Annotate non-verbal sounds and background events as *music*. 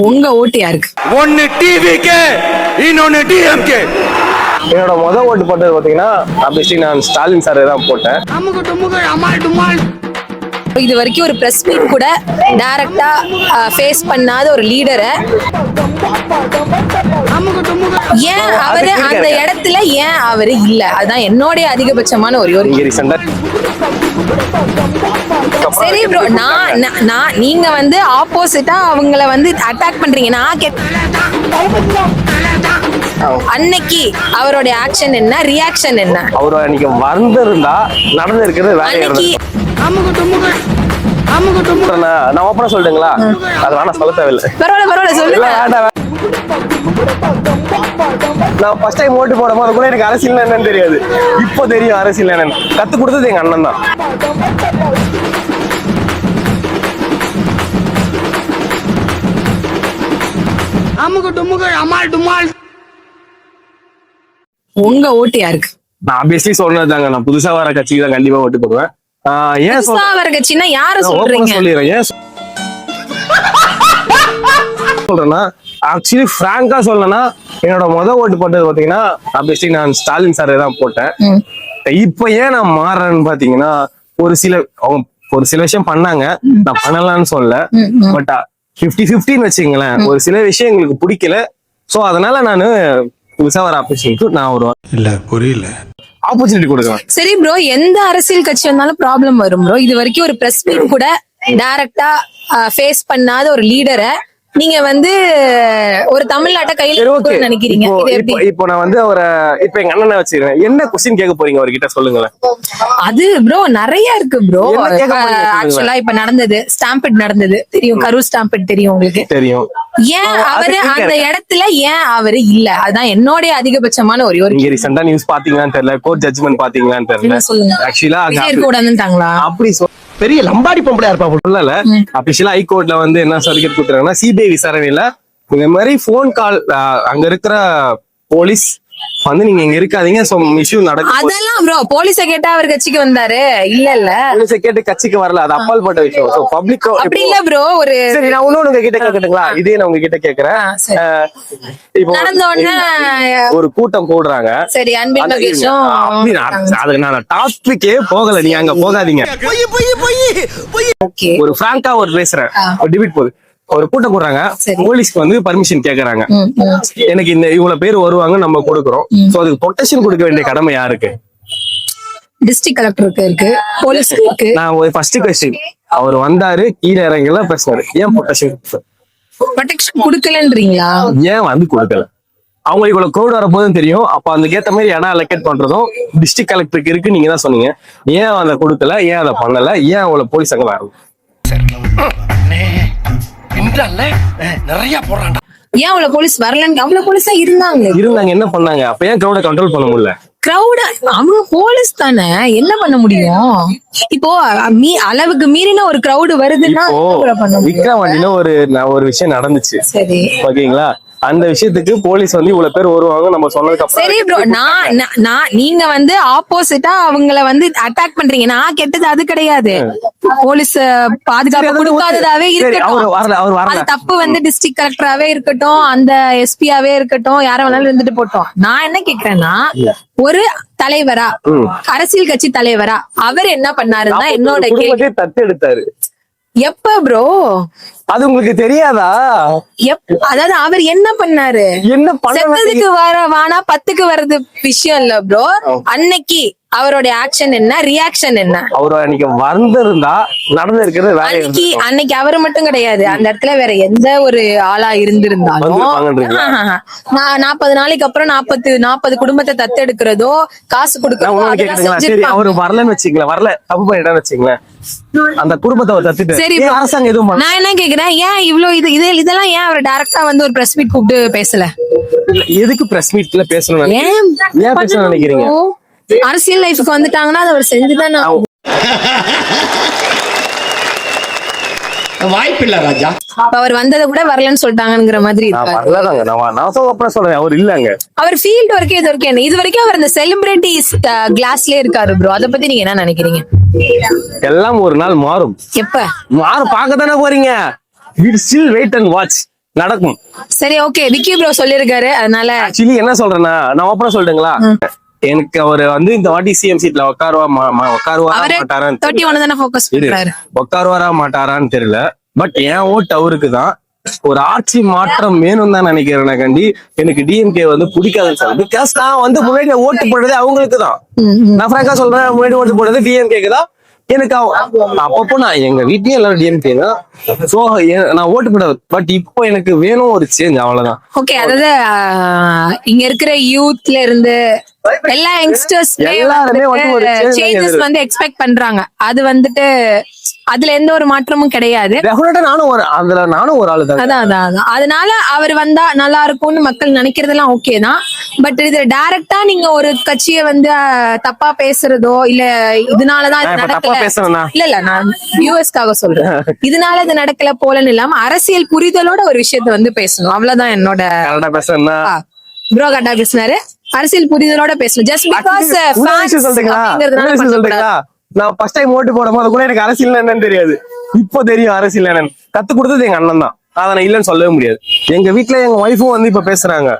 உங்க ஓட்டு யாருக்கு? ஒன்னு டிவிக்கு இன்னொன்னு டிஎம்கே என்னோட முத ஓட்டு போட்டது பாத்தீங்கன்னா ஆப்வியஸ்லி நான் ஸ்டாலின் சார் தான் போட்டேன். இது வரைக்கும் ஒரு பிரஸ் மீட் கூட டைரக்டா ஃபேஸ் பண்ணாத ஒரு லீடரை ஏன் அவரு அந்த இடத்துல ஏன் அவரு இல்ல? அதுதான் என்னுடைய அதிகபட்சமான ஒரு ஒரு சரி ப்ரோ நான் நான்- நீங்க வந்து ஆப்போசிட்டா அவங்கள வந்து அட்டாக் பண்றீங்க. நான் அன்னைக்கு அவருடைய ஆக்ஷன் என்ன? ரியாக்ஷன் என்ன? அவர் அன்னைக்கு வந்திருந்தா நடந்திருக்கிறது வேற நான் ஓப்பனா சொல்லட்டுங்களா? அது வேணா சொல்ல தேவையில்லை. பரவாயில்ல சொல்லுங்க. நான் ஃபர்ஸ்ட் டைம் ஓட்டு போடும் போது கூட எனக்கு அரசியல் என்னன்னு தெரியாது. இப்போ தெரியும் அரசியல் என்னன்னு. கத்து கொடுத்தது எங்க அண்ணன் தான். உங்க ஓட்டு யாருக்கு? நான் ஆப்வியஸ்லி சொன்னதுதாங்க நான் புதுசா வர கட்சிக்கு தான் கண்டிப்பா ஓட்டு போடுவேன். ஆஹ் ஏன் புதுசா வர கட்சின்னா யார சொல்றீங்க? சொல்லிடுறேன். ஏன் சொல்றேன்னா ஆக்சுவலி பிராங்கா சொல்லனா என்னோட முத ஓட்டு போட்டது பாத்தீங்கன்னா ஆப்வியஸ்லி நான் ஸ்டாலின் சார் தான் போட்டேன். இப்ப ஏன் நான் மாறுறேன்னு பாத்தீங்கன்னா ஒரு சில அவங்க ஒரு சில விஷயம் பண்ணாங்க. நான் பண்ணலாம்னு சொல்லல. பட் பிப்டி பிப்டின்னு வச்சுங்களேன் ஒரு சில விஷயம் எங்களுக்கு பிடிக்கல. சோ அதனால நான் புதுசா வர ஆப்பர்ச்சுனிட்டி நான் ஒரு இல்ல புரியல. ஆப்பர்ச்சுனிட்டி கொடுக்குறேன். சரி ப்ரோ எந்த அரசியல் கட்சி வந்தாலும் ப்ராப்ளம் வரும் ப்ரோ இது வரைக்கும் ஒரு பிரஸ் மீட் கூட டைரக்டா ஃபேஸ் பண்ணாத ஒரு லீடரை நீங்க வந்து ஒரு தமிழ்நாட்டை கையில நினைக்கிறீங்க. இப்போ நான் வந்து அவரை இப்போ எங்க அண்ணனை வச்சிருக்கேன் என்ன கொஸ்டின் கேட்க போறீங்க அவர்கிட்ட சொல்லுங்களேன். அது ப்ரோ நிறைய இருக்கு ப்ரோ. ஆக்சுவலா இப்ப நடந்தது ஸ்டாம்பிட் நடந்தது. தெரியும் கரூர் ஸ்டாம்பிட் தெரியும் உங்களுக்கு. தெரியும். ஏன் அவரு அந்த இடத்துல ஏன் அவரு இல்ல? அதான் என்னுடைய அதிகபட்சமான ஒரு ஒரு நீங்க ரீசெண்டா நியூஸ் பாத்தீங்களான்னு தெரியல கோர்ட் ஜட்ஜ்மெண்ட் பாத்தீங்களான்னு தெரியல. சொல்லுங்க? ஆக்சுவலா இருக்க அப்படி சொ- பெரிய லம்பாடி பொம்பளையா இருப்பா சொல்லல. அபிஷியலா ஹைகோர்ட்ல வந்து என்ன சர்டிபிகேட் கொடுத்துருக்காங்கன்னா சிபிஐ விசாரணையில இந்த மாதிரி போன் கால் அங்க இருக்கிற போலீஸ் வந்து நீங்க இங்க இருக்காதீங்க. சோ இஷ்யூ நடக்கும். அதெல்லாம் ப்ரோ போலீஸ கேட்டா அவர் கட்சிக்கு வந்தாரு. இல்ல இல்ல. போலீஸை கேட்டு கட்சிக்கு வரல. அது அப்பால் பட்ட விஷயம். சோ பப்ளிக் அப்படி இல்ல ப்ரோ ஒரு சரி நான் இன்னொன்னு உங்க கிட்ட கேட்கட்டுங்களா இதே நான் உங்ககிட்ட கேக்குறேன். ஆ, சரி. அஹ், இப்போ நடந்த உடனே ஒரு கூட்டம் கூடுறாங்க சரி நான் அதுக்கு நான் டாபிக்கே போகல. நீங்க அங்க போகாதீங்க. ஓகே. ஒரு பிராங்கா ஒரு பேசுறேன். டிபேட் போகுது. ஒரு கூட்டம் கூடுறாங்க சரி. போலீஸ்க்கு வந்து பர்மிஷன் கேக்குறாங்க. எனக்கு இந்த இவ்வளவு பேர் வருவாங்க நம்ம கொடுக்குறோம். சோ அதுக்கு ப்ரொடெக்ஷன் கொடுக்க வேண்டிய கடமை யாருக்கு? டிஸ்ட்ரிக்ட் கலெக்டருக்கு இருக்கு போலீஸ்க்கு இருக்கு. நான் ஒரு ஃபர்ஸ்ட் கொஸ்டின் அவர் வந்தாரு கீழே இறங்கல பேசினாரு. ஏன் ப்ரொடெக்ஷன் ப்ரொடெக்ஷன் கொடுக்கலன்றீங்களா? ஏன் வந்து கொடுக்கல? அவங்களுக்கு இவ்வளவு crowd வரப்போதும் தெரியும். அப்ப அதுக்கேத்த மாதிரி இடம் அலோகேட் பண்றதும் டிஸ்ட்ரிக்ட் கலெக்டருக்கு இருக்கு. நீங்க தான் சொன்னீங்க. ஏன் அதை கொடுக்கல? ஏன் அதை பண்ணல? ஏன் அவ்வளவு போலீஸ் அங்க வரணும் நிறைய போறான்டா ஏன் அவ்வளவு போலீஸ் வரலன்னு? அவ்வளவு போலீஸா இருந்தாங்க இருந்தாங்க என்ன பண்ணாங்க? அப்ப ஏன் crowd கண்ட்ரோல் பண்ண முடியல? கிரௌட் அவங்க போலீஸ் தானே. என்ன பண்ண முடியும்? இப்போ மீ அளவுக்கு மீறின ஒரு கிரௌடு வருதுன்னா விக்ரவாண்டில ஒரு ஒரு விஷயம் நடந்துச்சு. சரி. ஓகேங்களா? அந்த விஷயத்துக்கு போலீஸ் வந்து இவ்வளவு பேர் வருவாங்க நம்ம சொன்னதுக்கு அப்புறம் சரி ப்ரோ நான் நான்- நீங்க வந்து ஆப்போசிட்டா அவங்கள வந்து அட்டாக் பண்றீங்க. நான் கெட்டது அது கிடையாது. போலீஸ் பாதுகாப்பு கொடுக்காததாவே இருக்கட்டும். வரல அவர் வரல. அது தப்பு வந்து டிஸ்ட்ரிக்ட் கலெக்டராவே இருக்கட்டும் அந்த எஸ்பியாவே இருக்கட்டும் யார வேணாலும் இருந்துட்டு போட்டோம். நான் என்ன கேக்குறேன்னா ஒரு தலைவரா. அரசியல் கட்சி தலைவரா அவர் என்ன பண்ணாருன்னா என்னோட கேள்வி தத்து எடுத்தாரு எப்ப ப்ரோ அது உங்களுக்கு தெரியாதா? எப் அதாவது அவர் என்ன பண்ணாரு? என்ன பண்ண செத்ததுக்கு வர வானா பத்துக்கு வர்றது விஷயம் இல்ல ப்ரோ அன்னைக்கு அவருடைய ஆக்ஷன் என்ன? ரியாக்ஷன் என்ன? அவர் அன்னைக்கு வந்திருந்தா நடந்திருக்கிறது வேற அன்னைக்கு அன்னைக்கு அவரு மட்டும் கிடையாது. அந்த இடத்துல வேற எந்த ஒரு ஆளா இருந்திருந்தாலும் நாற்பது நாளைக்கு அப்புறம் நாற்பது நாற்பது குடும்பத்தை தத்தெடுக்கிறதோ காசு கொடுக்கறதோ. அவரு வரலன்னு வச்சுங்களேன் வரல தப்பு பண்ணிட்டான்னு வச்சுங்களேன் அந்த குடும்பத்தை சரி. அரசாங்கம் எதுவும்? நான் என்ன கேக்குறேன் ஏன் இவ்வளவு இது இது இதெல்லாம் ஏன் அவர் டைரக்டா வந்து ஒரு பிரஸ் மீட் கூப்பிட்டு பேசல? எதுக்கு பிரஸ் மீட்ல பேசணும் ஏன் பேசணும்னு நினைக்கிறீங்க? அரசியல் லைஃப்க்கு வந்துட்டாங்கன்னா அதை அவர் செஞ்சுதான். வாய்ப்பில்ல ராஜா. அவர் வந்ததை கூட வரலன்னு சொல்லிட்டாங்கிற மாதிரி வரலதாங்க. நான் நான் அப்புறம் சொல்றேன். அவர் இல்லங்க. அவர் ஃபீல்ட் வரைக்கும் இது வரைக்கும் இது வரைக்கும் அவர் இந்த செலிபிரிட்டிஸ் கிளாஸ்லயே இருக்காரு ப்ரோ அத பத்தி நீங்க என்ன நினைக்கிறீங்க? எல்லாம் ஒரு நாள் மாறும். எப்ப? மாறும் பார்க்க தானே போறீங்க ஸ்டில் வெயிட் அண்ட் வாட்ச் நடக்கும். சரி ஓகே விக்கி ப்ரோ சொல்லிருக்காரு அதனால ஆக்சுவலி என்ன சொல்றேன்னா நான் ஓப்பனா சொல்லிட்டுங்களா எனக்கு அவர் வந்து இந்த வாட்டி சிஎம் சீட்ல உட்காருவா உட்காருவாரா மாட்டாரான்னு உட்காருவாரா மாட்டாரான்னு தெரியல. பட் என் ஓட்டு அவருக்கு தான். ஒரு ஆட்சி மாற்றம் வேணும் தான் நினைக்கிறேன் கண்டி. எனக்கு டிஎம்கே வந்து பிடிக்காதுன்னு சொல்ல பிகாஸ் நான் வந்து முன்னாடி ஓட்டு போடுறது அவங்களுக்கு தான். நான் ஃப்ராங்கா சொல்றேன் முன்னாடி ஓட்டு போடுறது டிஎம்கேக்கு தான். எனக்கு அவ- அப்பப்போ நான் எங்க வீட்லயும் எல்லாரும் டிஎம்கே தான். சோ நான் ஓட்டு போடாது பட் இப்போ எனக்கு வேணும் ஒரு சேஞ்ச் அவ்வளவுதான். ஓகே அதாவது இங்க இருக்கிற யூத்ல இருந்து எல்லா யங்ஸ்டர்ஸ் சேஞ்சஸ் வந்து எக்ஸ்பெக்ட் பண்றாங்க. அது வந்துட்டு அதுல எந்த ஒரு மாற்றமும் கிடையாது. நானும் ஒரு அதுல நானும் ஒரு ஆளு தான் அதான் அதான் அதான். அதனால அவர் வந்தா நல்லா இருக்கும்னு மக்கள் நினைக்கிறதெல்லாம் ஓகே தான். பட் இது டைரக்டா நீங்க ஒரு கட்சியை வந்து தப்பா பேசுறதோ இல்ல இதனாலதான் இது நடக்கல. இல்ல இல்ல நான் யூஎஸ்க்காக சொல்றேன். *laughs* இதனால இது நடக்கல போலன்னு இல்லாம அரசியல் புரிதலோட ஒரு விஷயத்த வந்து பேசணும். அவ்வளவுதான் என்னோட ப்ரோ கட்டா பேசினாரு. அரசியல் புரிதலோட பேசணும். ஜஸ்ட் பிகாஸ் இன்னொரு விஷயம் சொல்றீங்களா? நான் ஃபர்ஸ்ட் டைம் ஓட்டு போடும் போது கூட எனக்கு அரசியல் என்னன்னு தெரியாது. இப்போ தெரியும் அரசியல் என்னன்னு. கத்து கொடுத்தது எங்க அண்ணன் தான். அதை நான் இல்லைன்னு சொல்லவே முடியாது. எங்க வீட்ல எங்க ஒய்ஃபும் வந்து இப்ப பேசுறாங்க.